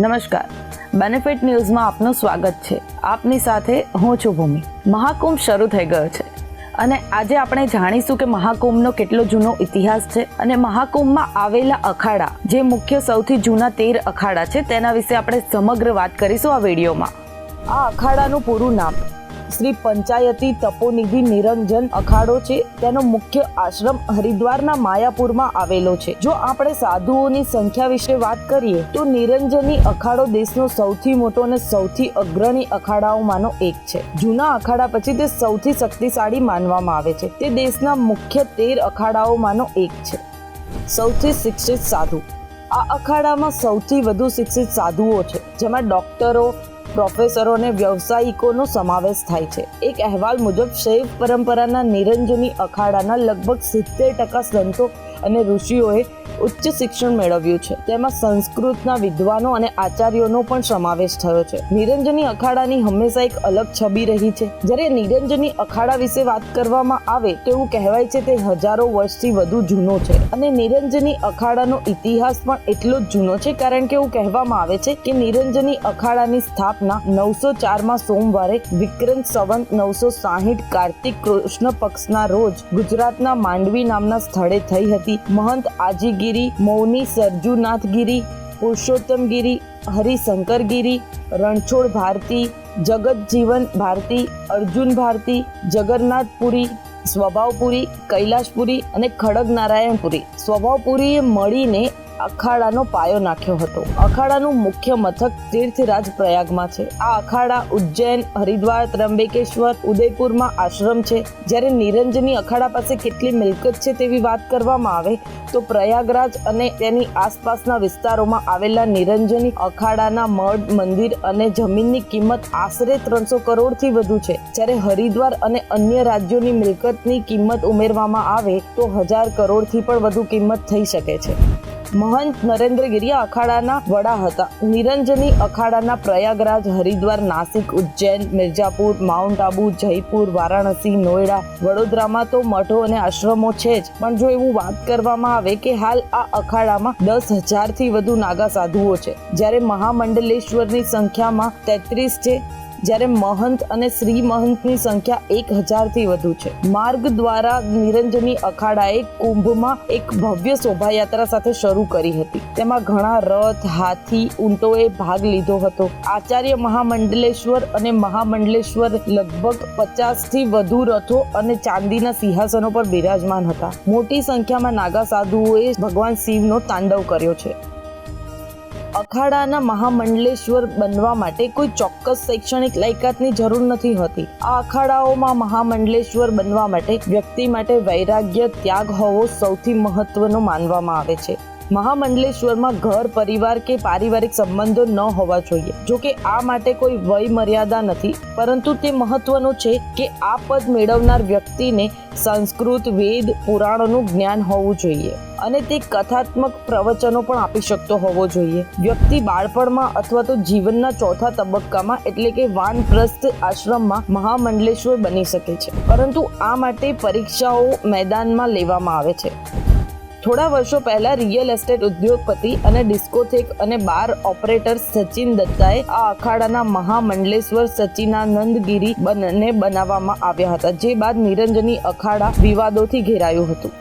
નમસ્કાર. બેનિફિટ ન્યૂઝમાં આપનું સ્વાગત છે. આપની સાથે હું છું ભૂમિ. મહાકુંભ શરૂ થઈ ગયો છે. અને આજે આપણે જાણીશું કે મહાકુંભનો કેટલો જૂનો ઇતિહાસ છે અને મહાકુંભમાં આવેલા અખાડા, જે મુખ્ય સૌથી જૂના તેર અખાડા છે, તેના વિશે આપણે સમગ્ર વાત કરીશું આ વિડીયોમાં. આ અખાડાનું પૂરું નામ શ્રી પંચાયતી તપોનિધિ નિરંજન અખાડો છે. તેનો મુખ્ય આશ્રમ હરિદ્વારના માયાપુરમાં આવેલો છે. જો આપણે સાધુઓની સંખ્યા વિશે વાત કરીએ, તો નિરંજની અખાડો દેશનો સૌથી મોટો અને સૌથી અગ્રણી અખાડાઓમાંનો એક છે. જૂના અખાડા પછી તે સૌથી શક્તિશાળી માનવામાં આવે છે. તે દેશના મુખ્ય તેર અખાડાઓમાંનો એક છે. સૌથી શિક્ષિત સાધુ. આ અખાડામાં સૌથી વધુ શિક્ષિત સાધુઓ છે, જેમાં ડોક્ટરો પ્રોફેસરો અને વ્યવસાયિકોનો સમાવેશ થાય છે. એક અહેવાલ મુજબ, શૈવ પરંપરાના નિરંજની અખાડાના લગભગ સિત્તેર ટકા સંતો અને ઋષિઓએ ઉચ્ચ શિક્ષણ મેળવ્યું છે. તેમાં સંસ્કૃતના વિદ્વાનો અને આચાર્યોનો પણ સમાવેશ થયો છે. નિરંજની અખાડાની હંમેશા એક અલગ છબી રહી છે. જ્યારે નિરંજની અખાડા વિશે વાત કરવામાં આવે તેવું કહેવાય છે તે હજારો વર્ષથી વધુ જૂનો છે. અને નિરંજની અખાડાનો ઇતિહાસ પણ એટલો જ જૂનો છે કારણ કે એવું કહેવામાં આવે છે કે નિરંજની અખાડાની સ્થાપના નવસો ચારમાં સોમવારે વિક્રમ સવન નવસો સાહીઠ કાર્તિક કૃષ્ણ પક્ષના રોજ ગુજરાતના માંડવી નામના સ્થળે થઈ હતી. મહંત આજીગીરી, મૌની સરજુનાથગીરી, પુરુષોત્તમગીરી, હરિશંકરગીરી, રણછોડ ભારતી, જગતજીવન ભારતી, અર્જુન ભારતી, જગન્નાથપુરી, સ્વભાવપુરી, કૈલાશપુરી અને ખડગનારાયણપુરી. સ્વભાવપુરીએ મળીને અખાડાનો પાયો નાખ્યો હતો. અખાડાનું મુખ્ય મથક તીર્થરાજ પ્રયાગમાં છે. આ અખાડા ઉજ્જૈન, હરિદ્વાર ત્રંબકેશ્વર ઉદયપુરમાં આશ્રમ છે. જ્યારે નિરંજની અખાડા પાસે કેટલી મિલકત છે તેવી વાત કરવામાં આવે, તો પ્રયાગરાજ અને તેની આસપાસના વિસ્તારોમાં આવેલા નિરંજની અખાડાના મઢ, મંદિર અને જમીનની કિંમત આશરે ત્રણસો કરોડથી વધુ છે. જ્યારે હરિદ્વાર અને અન્ય રાજ્યોની મિલકતની કિંમત ઉમેરવામાં આવે, તો હજાર કરોડથી પણ વધુ કિંમત થઈ શકે છે. મહંત નરેન્દ્રગીરી અખાડાના વડા હતા. નિરંજની અખાડાના પ્રયાગરાજ, હરિદ્વાર, નાસિક, ઉજ્જૈન મિર્જાપુર માઉન્ટ આબુ, જયપુર, વારાણસી નોઈડા વડોદરામાં તો મઠો અને આશ્રમો છે જ. પણ જો એવું વાત કરવામાં આવે કે હાલ આ અખાડામાં દસ હજારથી વધુ નાગા સાધુઓ છે, જ્યારે મહામંડલેશ્વરની સંખ્યામાં તેત્રીસ છે જ્યારે મહંત અને શ્રી મહંતની સંખ્યા એક હજારથી વધુ છે. માર્ગ દ્વારા નિરંજની અખાડાએ કુંભમાં એક ભવ્ય શોભાયાત્રા સાથે શરૂ કરી હતી. તેમાં ઘણા રથ, હાથી, ઊંટોએ ભાગ લીધો હતો. આચાર્ય મહામંડલેશ્વર અને મહામંડલેશ્વર લગભગ પચાસથી વધુ રથો અને ચાંદીના સિંહાસનો પર બિરાજમાન હતા. મોટી સંખ્યામાં નાગા સાધુઓએ ભગવાન શિવનો તાંડવ કર્યો છે. અખાડાના મહામંડલેશ્વર બનવા માટે કોઈ ચોક્કસ શૈક્ષણિક લાયકાતની જરૂર નથી હોતી. આ અખાડાઓમાં મહામંડલેશ્વર બનવા માટે વ્યક્તિ માટે વૈરાગ્ય, ત્યાગ હોવો સૌથી મહત્વનો માનવામાં આવે છે. મહામંડલેશ્વરમાં ઘર, પરિવાર કે પારિવારિક સંબંધો ન હોવા જોઈએ. જો કે આ માટે કોઈ વય મર્યાદા નથી, પરંતુ તે મહત્વનું છે કે આ પદ મેળવનાર વ્યક્તિને સંસ્કૃત, વેદ, પુરાણોનું જ્ઞાન હોવું જોઈએ અને તે કથાત્મક પ્રવચનો પણ આપી શકતો હોવો જોઈએ. વ્યક્તિ બાળપણમાં અથવા તો જીવનના ચોથા તબક્કામાં, એટલે કે વાનપ્રસ્થ આશ્રમમાં, મહામંડલેશ્વર બની શકે છે. પરંતુ આ માટે પરીક્ષાઓ મેદાનમાં લેવામાં આવે છે. થોડા વર્ષો પહેલા રિયલ એસ્ટેટ ઉદ્યોગપતિ અને ડિસ્કોથેક અને બાર ઓપરેટર સચિન દત્તાએ આ અખાડાના મહામંડલેશ્વર સચિનાનંદગીરી બંને બનાવવામાં આવ્યા હતા, જે બાદ નિરંજની અખાડા વિવાદોથી ઘેરાયું હતું.